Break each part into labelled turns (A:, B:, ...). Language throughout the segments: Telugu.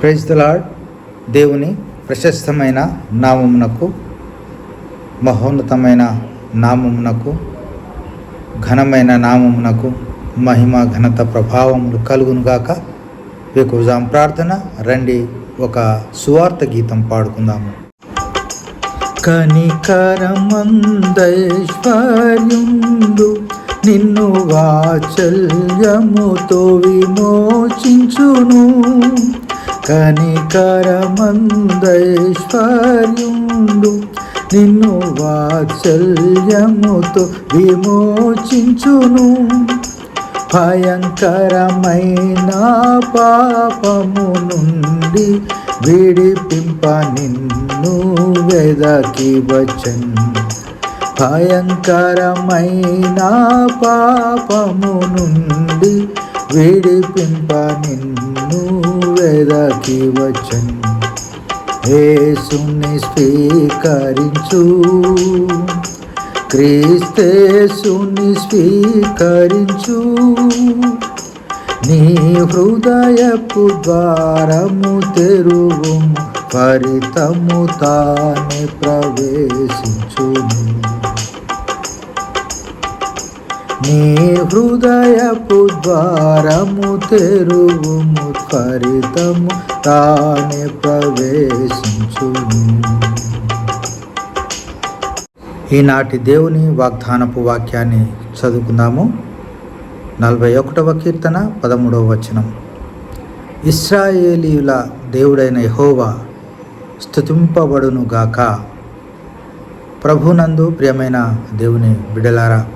A: ప్రైజ్ లార్డ్ దేవుని ప్రశస్తమైన నామమునకు మహోన్నతమైన నామమునకు ఘనమైన నామమునకు మహిమ ఘనత ప్రభావములు కలుగునుగాక వేకుజాం ప్రార్థన రండి ఒక సువార్త గీతం పాడుకుందాము. కనికరమందైశ్వర్యుండు నిన్ను వాచల్యముతో విమోచించును. కనికరమందైశ్వర్యుండు. నిన్ను వాత్సల్యముతో విమోచించును. భయంకరమైన పాపము నుండి విడిపింప నిన్ను వెదకి వచ్చన్. భయంకరమైన పాపము నుండి విడిపింప నిన్ను వెదకి వచ్చన్ యేసుని స్వీకరించు. క్రీస్తేసుని స్వీకరించు. నీ హృదయపు ద్వారము తెరువు. ఫలితము తానే ప్రవేశించును. నీ హృదయపు ద్వారము తెరువుము త్వరితము తానే ప్రవేశించును ఈనాటి దేవుని వాగ్దానపు వాక్యాన్ని చదువుకుందాము. నలభై ఒకటవ కీర్తన పదమూడవ వచనం. ఇస్రాయేలీయుల దేవుడైన యహోవా స్థుతింపబడునుగాక ప్రభునందు ప్రియమైన దేవుని బిడలారా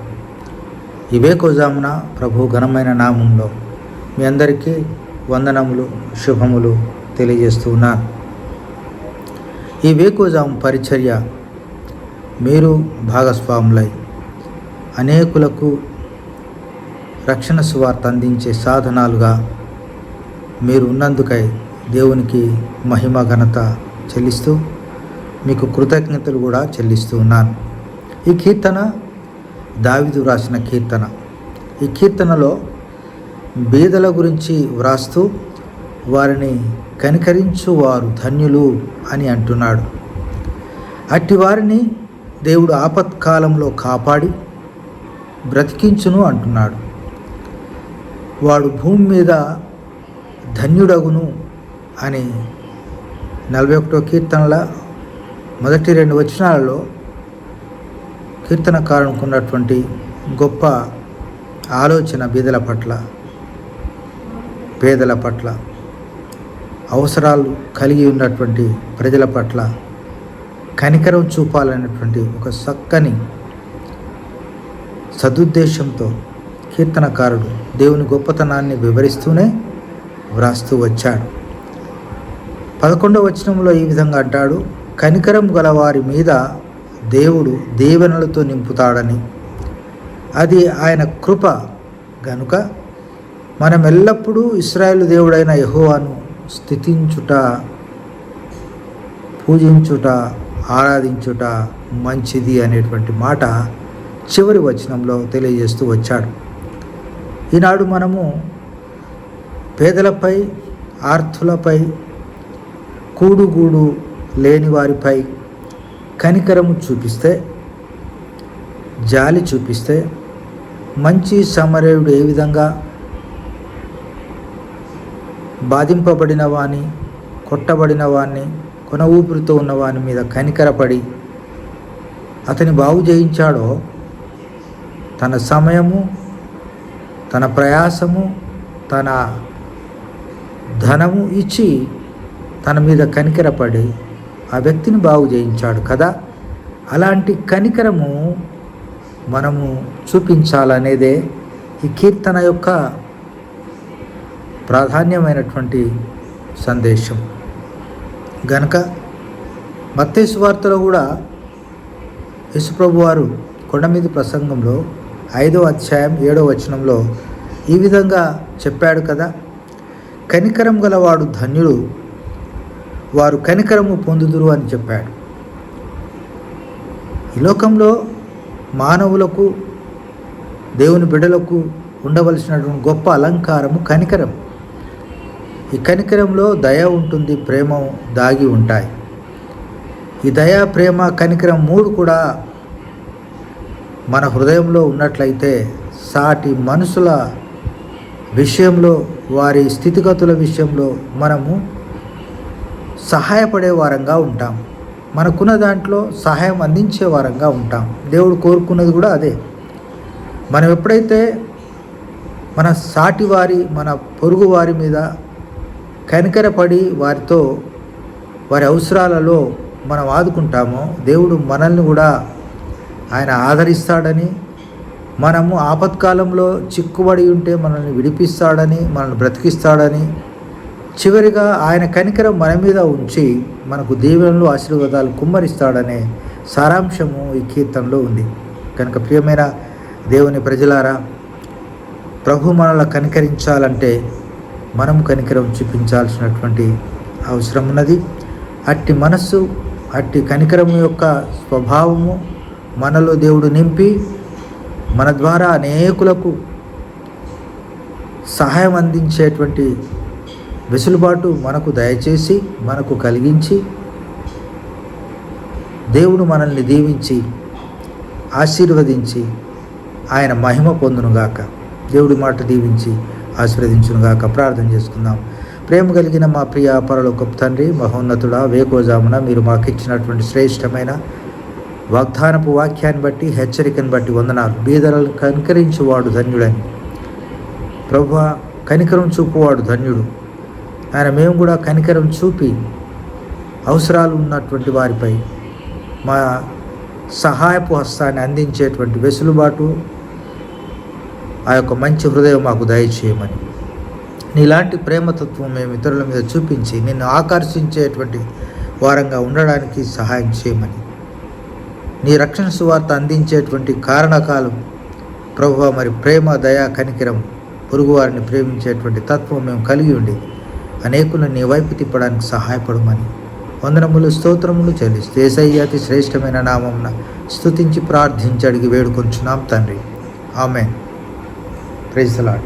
A: ఇవే కోజామున ప్రభు ఘనమైన నామంలో మీ అందరికీ వందనములు శుభములు తెలియజేస్తూ ఉన్నాను ఈ వేకోజాము పరిచర్య మీరు భాగస్వాములై అనేకులకు రక్షణ సువార్త అందించే సాధనాలుగా మీరు ఉన్నందుకై దేవునికి మహిమ ఘనత చెల్లిస్తూ మీకు కృతజ్ఞతలు కూడా చెల్లిస్తూ ఉన్నాను. ఈ కీర్తన దావిదు వ్రాసిన కీర్తన. ఈ కీర్తనలో బీదల గురించి వ్రాస్తూ వారిని కనికరించు వారు ధన్యులు అని అంటున్నాడు. అట్టి వారిని దేవుడు ఆపత్కాలంలో కాపాడి బ్రతికించును అంటున్నాడు. వాడు భూమి మీద ధన్యుడగును అని నలభై ఒకటో కీర్తనల మొదటి రెండు వచనాలలో కీర్తనకారునికి ఉన్నటువంటి గొప్ప ఆలోచన బీదల పట్ల పేదల పట్ల అవసరాలు కలిగి ఉన్నటువంటి ప్రజల పట్ల కనికరం చూపాలనేటువంటి ఒక చక్కని సదుద్దేశంతో కీర్తనకారుడు దేవుని గొప్పతనాన్ని వివరిస్తూనే వ్రాస్తూ వచ్చాడు. పదకొండవ వచనంలో ఈ విధంగా అంటాడు కనికరం గలవారి మీద దేవుడు దీవెనలతో నింపుతాడని. అది ఆయన కృప గనుక మనం ఎల్లప్పుడూ ఇస్రాయేల్ దేవుడైన యహోవాను స్థితించుట పూజించుట ఆరాధించుట మంచిది అనేటువంటి మాట చివరి వచనంలో తెలియజేస్తూ వచ్చాడు. ఈనాడు మనము పేదలపై ఆర్థులపై కూడుగూడు లేని వారిపై కనికరము చూపిస్తే జాలి చూపిస్తే మంచి సమరయుడు ఏ విధంగా బాధింపబడిన వాని కొట్టబడిన వాణ్ణి కొన ఊపిరితో ఉన్న వాని మీద కనికరపడి అతని బాగు చేయించాడో తన సమయము తన ప్రయాసము తన ధనము ఇచ్చి తన మీద కనికరపడి ఆ వ్యక్తిని బాగు చేయించాడు కదా. అలాంటి కనికరము మనము చూపించాలనేదే ఈ కీర్తన యొక్క ప్రాధాన్యమైనటువంటి సందేశం. గనక మత్తేసు వార్తలో కూడా యశుప్రభు వారు కొండమీది ప్రసంగంలో ఐదో అధ్యాయం ఏడో వచనంలో ఈ విధంగా చెప్పాడు కదా. కనికరం గలవాడు ధన్యుడు వారు కనికరము పొందుదురు అని చెప్పాడు. ఈ లోకంలో మానవులకు దేవుని బిడ్డలకు ఉండవలసినటువంటి గొప్ప అలంకారము కనికరం. ఈ కనికరంలో దయ ఉంటుంది ప్రేమ దాగి ఉంటాయి. ఈ దయ ప్రేమ కనికరం మూడు కూడా మన హృదయంలో ఉన్నట్లయితే సాటి మనుషుల విషయంలో వారి స్థితిగతుల విషయంలో మనము సహాయపడే వారంగా ఉంటాం. మనకున్న దాంట్లో సహాయం అందించే వారంగా ఉంటాం. దేవుడు కోరుకున్నది కూడా అదే. మనం ఎప్పుడైతే మన సాటి వారి మన పొరుగు వారి మీద కనికరపడి వారితో వారి అవసరాలలో మనం ఆదుకుంటామో దేవుడు మనల్ని కూడా ఆయన ఆదరిస్తాడని మనము ఆపత్కాలంలో చిక్కుబడి ఉంటే మనల్ని విడిపిస్తాడని మనల్ని బ్రతికిస్తాడని చివరిగా ఆయన కనికరం మన మీద ఉంచి మనకు దీవెనలు ఆశీర్వాదాలు కుమ్మరిస్తాడనే సారాంశము ఈ కీర్తనలో ఉంది. కనుక ప్రియమైన దేవుని ప్రజలారా ప్రభు మనల్ని కనికరించాలంటే మనం కనికరం చూపించాల్సినటువంటి అవసరం ఉన్నది. అట్టి మనస్సు అట్టి కనికరం యొక్క స్వభావము మనలో దేవుడు నింపి మన ద్వారా అనేకులకు సహాయం అందించేటువంటి వెసులుబాటు మనకు దయచేసి మనకు కలిగించి దేవుడు మనల్ని దీవించి ఆశీర్వదించి ఆయన మహిమ పొందునుగాక. దేవుడి మాట దీవించి ఆశీర్వదించునుగాక. ప్రార్థన చేసుకుందాం. ప్రేమ కలిగిన మా ప్రియ పరలోకపు తండ్రి మహోన్నతుడా వేకోజామున మీరు మాకు ఇచ్చినటువంటి శ్రేష్టమైన వాగ్దానపు వాక్యాన్ని బట్టి హెచ్చరికను బట్టి వందనాలు. బీదలను కనికరించువాడు ధన్యుడని. ప్రభు కనికరం చూపువాడు ధన్యుడు. ఆయన మేము కూడా కనికరం చూపి అవసరాలు ఉన్నటువంటి వారిపై మా సహాయపు హస్తాన్ని అందించేటువంటి వెసులుబాటు ఆ యొక్క మంచి హృదయం మాకు దయచేయమని. నీలాంటి ప్రేమతత్వం మేము ఇతరుల మీద చూపించి నిన్ను ఆకర్షించేటువంటి వారంగా ఉండడానికి సహాయం చేయమని. నీ రక్షణ సువార్త అందించేటువంటి కారణకాలం ప్రభు మరి ప్రేమ దయా కనికిరం పొరుగువారిని ప్రేమించేటువంటి తత్వం మేము కలిగి ఉండి అనేకులను నీ వైపు తిప్పడానికి సహాయపడమని. వందనములు స్తోత్రములు చెల్లిస్తూ ఏసయ్య అతి శ్రేష్టమైన నామంన స్తుతించి ప్రార్థించి అడిగి వేడుకొంచున్నాం తండ్రి. ఆమె ప్రైజ్ లాడ్